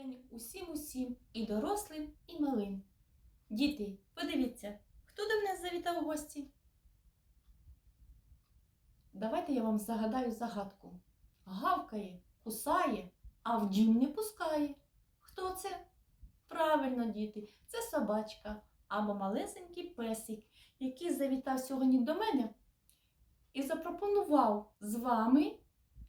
день усім усім, і дорослим, і малим. Діти, подивіться, хто до мене завітав у гості? Давайте я вам загадаю загадку. Гавкає, кусає, а в дім не пускає. Хто це? Правильно, діти, це собачка або малесенький песик, який завітав сьогодні до мене і запропонував з вами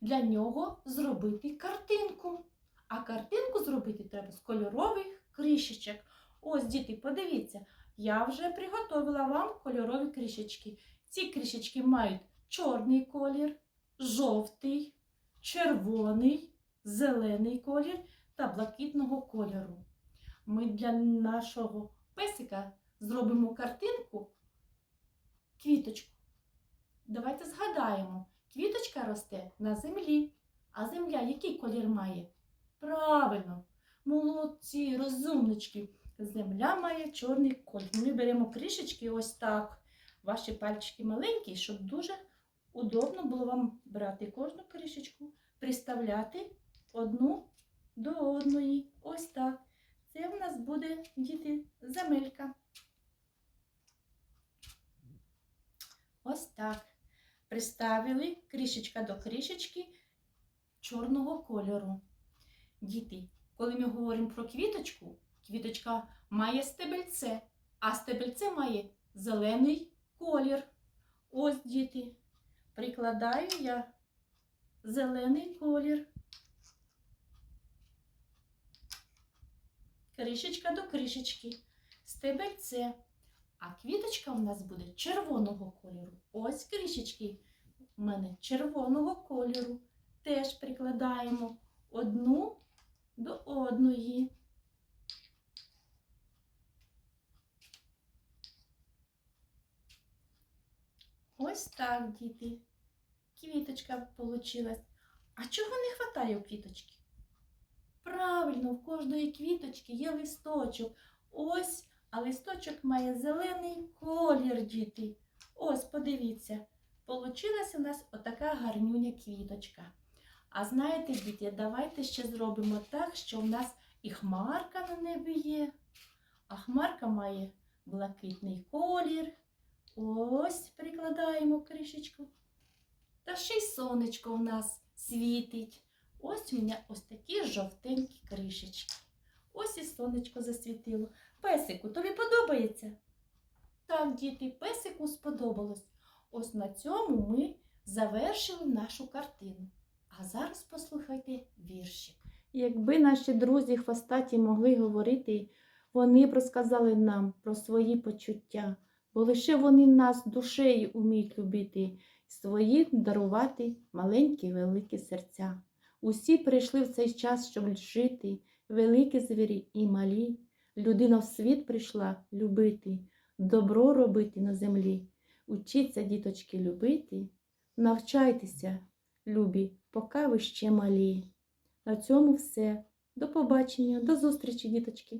для нього зробити картинку. А картинку зробити треба з кольорових кришечок. Ось, діти, подивіться, я вже приготувала вам кольорові кришечки. Ці кришечки мають чорний колір, жовтий, червоний, зелений колір та блакитного кольору. Ми для нашого песика зробимо картинку квіточку. Давайте згадаємо, квіточка росте на землі. А земля який колір має? Правильно, молодці, розумнички. Земля має чорний колір. Ми беремо кришечки ось так. Ваші пальчики маленькі, щоб дуже удобно було вам брати кожну кришечку, приставляти одну до одної. Ось так. Це в нас буде діти земелька. Ось так. Приставили кришечка до кришечки чорного кольору. Діти, коли ми говоримо про квіточку, квіточка має стебельце, а стебельце має зелений колір. Ось, діти, прикладаю я зелений колір. Кришечка до кришечки, стебельце. А квіточка у нас буде червоного кольору. Ось кришечки у мене червоного кольору. Теж прикладаємо одну до одної. Ось так, діти. Квіточка получилась. А чого не вистачає у квіточки? Правильно, в кожної квіточки є листочок. Ось, а листочок має зелений колір, діти. Ось, подивіться. Получилася у нас отака гарнюня квіточка. А знаєте, діти, давайте ще зробимо так, що в нас і хмарка на небі є. А хмарка має блакитний колір. Ось прикладаємо кришечку. Та ще й сонечко в нас світить. Ось у мене ось такі жовтенькі кришечки. Ось і сонечко засвітило. Песику, тобі подобається? Так, діти, песику сподобалось. Ось на цьому ми завершили нашу картину. А зараз послухайте віршик. Якби наші друзі хвостаті могли говорити, вони б розказали нам про свої почуття, бо лише вони нас душею уміють любити, свої дарувати маленькі великі серця. Усі прийшли в цей час, щоб жити, великі звірі і малі. Людина в світ прийшла любити, добро робити на землі. Учіться, діточки, любити, навчайтеся, любі, поки ви ще малі. На цьому все. До побачення, до зустрічі, діточки!